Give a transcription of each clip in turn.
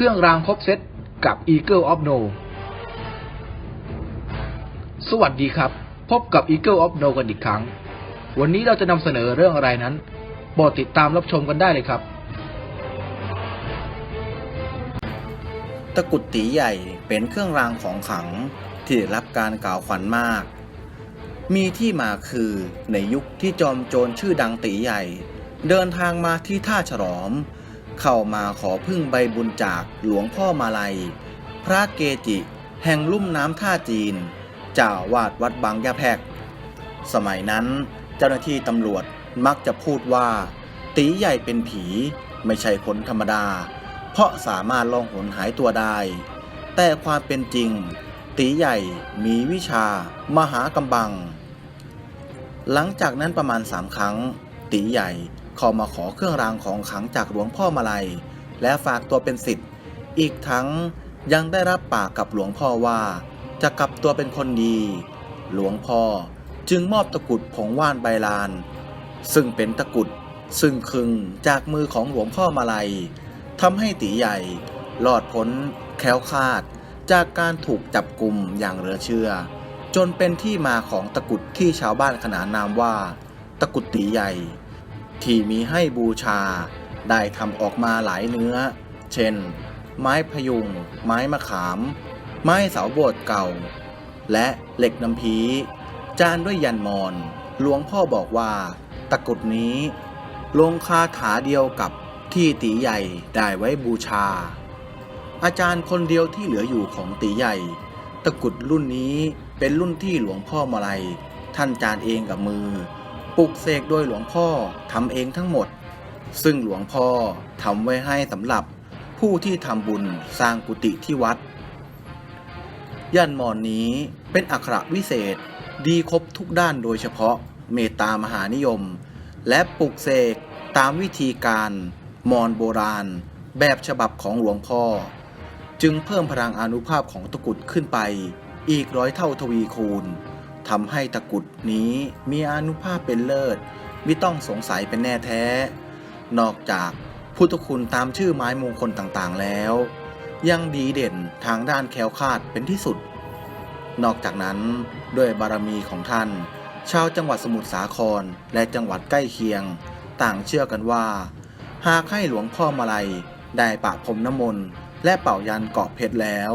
เครื่องรางครบเซตกับ Eagle of No สวัสดีครับ พบกับ Eagle of No กันอีกครั้ง วันนี้เราจะนำเสนอเรื่องอะไรนั้นโปรดติดตามรับชมกันได้เลยครับ ตะกุดตีใหญ่เป็นเครื่องรางของขลังที่ได้รับการกล่าวขวัญมาก มีที่มาคือในยุคที่จอมโจรชื่อดังตีใหญ่ เดินทางมาที่ท่าฉลอม เข้ามาขอพึ่งใบบุญจากหลวงพ่อมาลัย พระเกจิแห่งลุ่มน้ำท่าจีนเจ้าวาดวัดบางยะแพรกสมัยนั้นเจ้าหน้าที่ตำรวจมักจะพูดว่า ตีใหญ่เป็นผีไม่ใช่คนธรรมดา เพราะสามารถลองหนหายตัวได้ แต่ความเป็นจริง ตีใหญ่มีวิชา มหากำบัง หลังจากนั้นประมาณสามครั้ง ตีใหญ่ เข้ามาขอเครื่องรางของขลังจากหลวงพ่อมาลัย และฝากตัวเป็นสิทธิ์ อีกทั้งยังได้รับปากกับหลวงพ่อว่า จะกลับตัวเป็นคนดี หลวงพ่อจึงมอบตะกุดผงว่านใบลาน ซึ่งเป็นตะกุดซึ่งคึงจากมือของหลวงพ่อมาลัยทำให้ตีใหญ่รอดพ้นแคล้วคลาด จากการถูกจับกลุ่มอย่างเหลือเชื่อ จนเป็นที่มาของตะกุดที่ชาวบ้านขนานนามว่า ตะกุดตีใหญ่ ที่มีให้บูชา ได้ทำออกมาหลายเนื้อ เช่น ไม้พยุง ไม้มะขาม ไม้เสาโบสถ์เก่า และเหล็กน้ำพีจานด้วยยันมอนหลวงพ่อบอกว่าตะกุดนี้ ลงคาถาเดียวกับที่ตีใหญ่ได้ไว้บูชา อาจารย์คนเดียวที่เหลืออยู่ของตีใหญ่ ตะกุดรุ่นนี้เป็นรุ่นที่หลวงพ่อมาลัย ท่านจานเองกับมือ ปลุกเสกโดยหลวงพ่อทำเองทั้งหมด ซึ่งหลวงพ่อทำไว้ให้สำหรับผู้ที่ทำบุญสร้างกุฏิที่วัดยันมอนนี้เป็นอักระวิเศษดีครบทุกด้านโดยเฉพาะเมตตามหานิยม และปลุกเสกตามวิธีการมอนโบราณ แบบฉบับของหลวงพ่อ จึงเพิ่มพลังอนุภาพของตะกุดขึ้นไปอีกร้อยเท่าทวีคูณ ทำให้ตะกุดนี้มีอนุภาพเป็นเลิศไม่ต้องสงสัยเป็นแน่แท้ นอกจากพุทธคุณตามชื่อไม้มงคลต่างๆแล้ว ยังดีเด่นทางด้านแคล้วคลาดเป็นที่สุด นอกจากนั้นด้วยบารมีของท่าน ชาวจังหวัดสมุทรสาครและจังหวัดใกล้เคียง ต่างเชื่อกันว่า หากให้หลวงพ่อมาลัยได้ปะพรมน้ำมนต์และเป่ายันเกาะเพชรแล้ว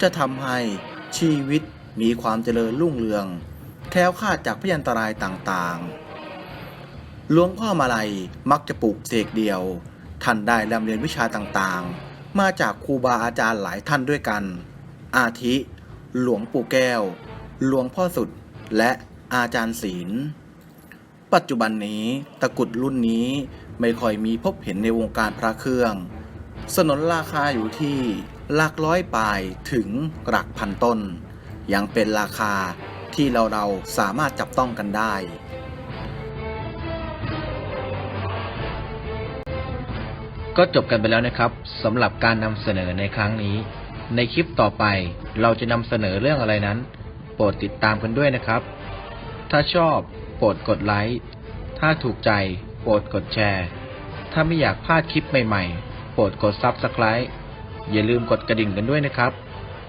จะทำให้ชีวิต มีความเจริญรุ่งเรือง แคล้วคลาดจากพยันตรายต่างๆ หลวงพ่อมาลัยมักจะปลูกเสกเดียว ท่านได้รำเรียนวิชาต่างๆ มาจากครูบาอาจารย์หลายท่านด้วยกัน อาทิ หลวงปู่แก้ว หลวงพ่อสุด และอาจารย์ศิลปัจจุบันนี้ตะกุดรุ่นนี้ไม่ค่อยมีพบเห็นในวงการพระเครื่อง สนนราคาอยู่ที่หลักร้อยปลายถึงหลักพันต้น ยังเป็นราคาที่เราเราสามารถจับต้องกันได้ ก็จบกันไปแล้วนะครับสำหรับการนำเสนอในครั้งนี้ ในคลิปต่อไปเราจะนำเสนอเรื่องอะไรนั้น โปรดติดตามกันด้วยนะครับ ถ้าชอบโปรดกดไลค์ถ้าถูกใจโปรดกดแชร์ ถ้าไม่อยากพลาดคลิปใหม่ๆ โปรดกด Subscribe อย่าลืมกดกระดิ่งกันด้วยนะครับ